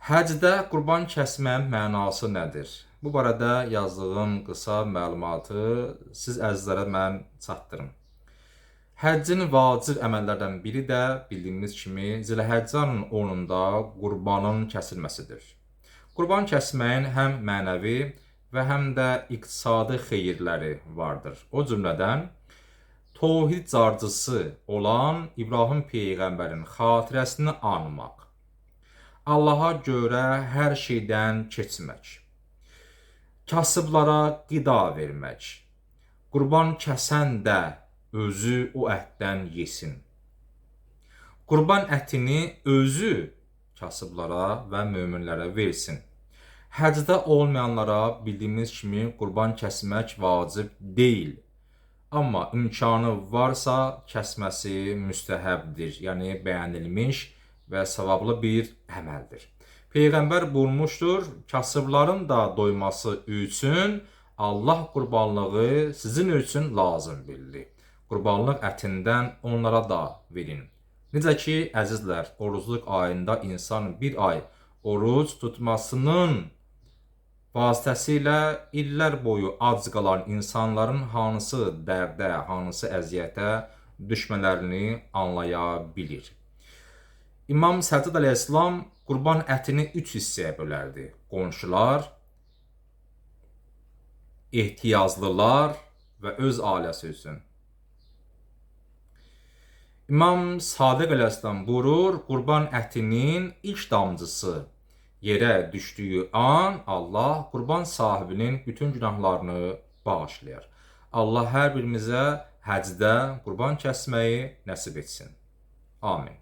Həcdə qurban kəsməyin mənası nədir? Bu barədə yazdığım qısa məlumatı siz əzizlərə mən çatdırım. Həccin vacib əməllərdən biri də bildiyimiz kimi Zilhəccənin 10-unda qurbanın kəsilməsidir. Qurban kəsməyin həm mənəvi və həm də iqtisadi xeyirləri vardır. O cümlədən Tohid carcısı olan İbrahim peyğəmbərin xatirəsini anmaq, Allaha görə hər şeydən keçmək, kasıblara qida vermək, qurban kəsən də özü o ətdən yesin. Qurban ətini özü kasıblara və möminlərə versin. Həcdə olmayanlara bildiyimiz kimi qurban kəsmək vacib deyil. Amma imkanı varsa kəsməsi müstəhəbdir, yəni bəyənilmiş və savablı bir əməldir. Peyğəmbər buyurmuşdur, kasıbların da doyması üçün Allah qurbanlığı sizin üçün lazım bildi. Qurbanlıq ətindən onlara da verin. Necə ki, əzizlər, orucluq ayında insan bir ay oruc tutmasının vasitəsilə illər boyu ac qalan insanların hansı dərdə, hansı əziyyətə düşmələrini anlaya bilir. İmam Səcid əleyhissalam qurban ətini 3 hissəyə bölərdi. Qonşular, ehtiyaclılar və öz ailəsi üçün. İmam Sadiq əleyhissalam buyurur, qurban ətinin ilk damcısı yerə düşdüyü an Allah qurban sahibinin bütün günahlarını bağışlayar. Allah hər birimizə həcdə qurban kəsməyi nəsib etsin. Amin.